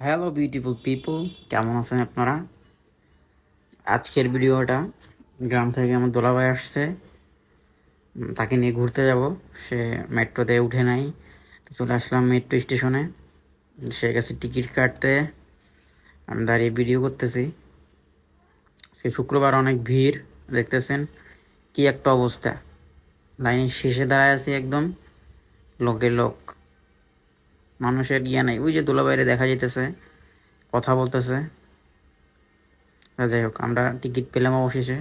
Hello beautiful people কেমন আছেন আপনারা? আজকের ভিডিওটা গ্রাম থেকে আমার দোলাভাই আসছে। তাকে নিয়ে ঘুরতে যাব। সে মেট্রোতে উঠে নাই। চলে আসলাম মেট্রো স্টেশনে। সে গেছে টিকিট কাটতে। আমি দাঁড়িয়ে ভিডিও করতেছি। সে শুক্রবার অনেক ভিড়, দেখতেছেন? কি একটা অবস্থা। লাইনের শেষে দাঁড়ায় আছি একদম। লোকে লোক মানুষের ইয়ে নাই। ওই যে দোলা বাইরে দেখা যাইতেছে, কথা বলতেছে। যাই হোক, আমরা টিকিট পেলাম অবশেষে।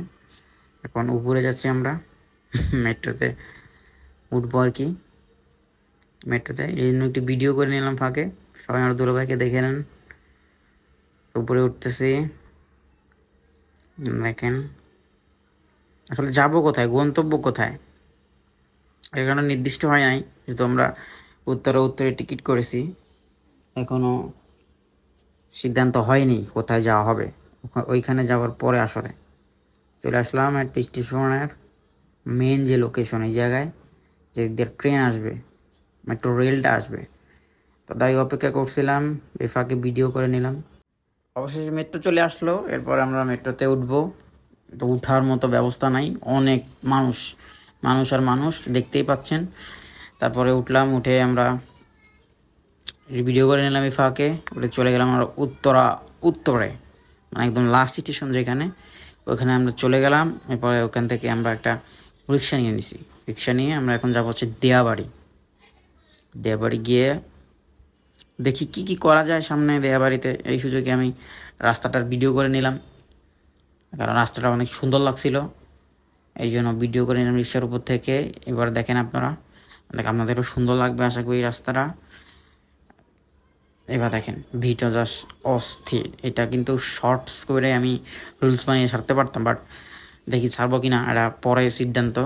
এখন উপরে যাচ্ছি আমরা। মেট্রোতে উঠবো আর কি। মেট্রোতে। এই জন্য একটু ভিডিও করে নিলাম ফাঁকে। সবাই আমার দোলা ভাইকে দেখে নেন। উপরে উঠতেছি। দেখেন। আসলে যাব কোথায়? গন্তব্য কোথায়? এখানে নির্দিষ্ট হয় নাই, যেহেতু আমরা উত্তরে উত্তরে টিকিট করেছি। এখনও সিদ্ধান্ত হয়নি কোথায় যাওয়া হবে। ওইখানে যাওয়ার পরে আসলে চলে আসলাম একটা স্টেশনের মেন যে লোকেশন এই জায়গায় যে ট্রেন আসবে মেট্রো রেলটা আসবে। তো দাঁড়িয়ে অপেক্ষা করছিলাম, এই ফাঁকে ভিডিও করে নিলাম। অবশেষে মেট্রো চলে আসলো, এরপর আমরা মেট্রোতে উঠবো। তো উঠার মতো ব্যবস্থা নাই, অনেক মানুষ মানুষ আর মানুষ দেখতেই পাচ্ছেন। তারপরে উঠলাম, উঠে আমরা ভিডিও করে নিলাম এই ফাঁকে উঠে চলে গেলাম আমরা উত্তরা, উত্তরে মানে একদম লাস্ট স্টেশন যেখানে, ওখানে আমরা চলে গেলাম, এরপরে ওখান থেকে আমরা একটা রিক্সা নিয়ে নিছি। রিক্সা নিয়ে আমরা এখন যাব হচ্ছে দেয়াবাড়ি। দেয়াবাড়ি গিয়ে দেখি কি কি করা যায় সামনে দেয়াবাড়িতে। এই সুযোগে আমি রাস্তাটার ভিডিও করে নিলাম। কারণ রাস্তাটা অনেক সুন্দর লাগছিল। এই জন্য ভিডিও করে নিলাম রিক্সার উপর থেকে। এবার দেখেন আপনারা দেখ আপনাদেরও সুন্দর লাগবে, আশা করি রাস্তাটা। এবার দেখেন ভিডিও জাস্ট অস্থির। এটা কিন্তু শর্টস করে আমি রুলস বানিয়ে ছাড়তে পারতাম বাট দেখি ছাড়বো কি না এটা পরের সিদ্ধান্ত।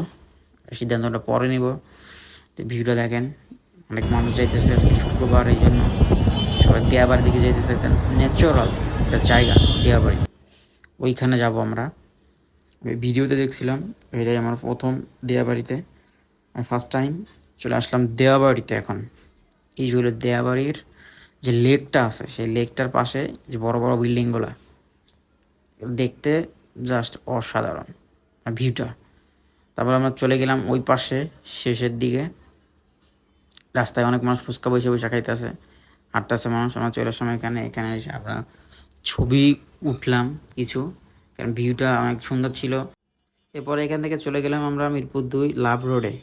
সিদ্ধান্তটা পরে নিব। তো ভিডিও দেখেন, অনেক মানুষ যাইতেছে আজকে শুক্রবার, এই জন্য সবাই দেয়াবাড়ির দিকে যাইতেছে। এটা ন্যাচারাল একটা জায়গা দেয়াবাড়ি ওইখানে যাব আমরা। আমি ভিডিওতে দেখছিলাম, এটাই আমার প্রথম দেয়াবাড়িতে ফার্স্ট টাইম চলে আসলাম দেয়াবাড়িতে এখন। এই হলো দেয়াবাড়ির যে লেকটা আছে, সেই লেকটার পাশে যে বড় বড় বিল্ডিংগুলো দেখতে জাস্ট অসাধারণ আর ভিউটা। তারপর আমরা চলে গেলাম ওই পাশে, শেষের দিকে। রাস্তায় অনেক মানুষ ফুচকা বসে বসে খাইতেছে, হাঁটতেছে মানুষ। আমরা চলে আসলাম এখানে এখানে এসে আমরা ছবি উঠলাম কিছু, কারণ ভিউটা অনেক সুন্দর ছিল। এরপরে এখান থেকে চলে গেলাম আমরা মিরপুর দুই লাভ রোডে।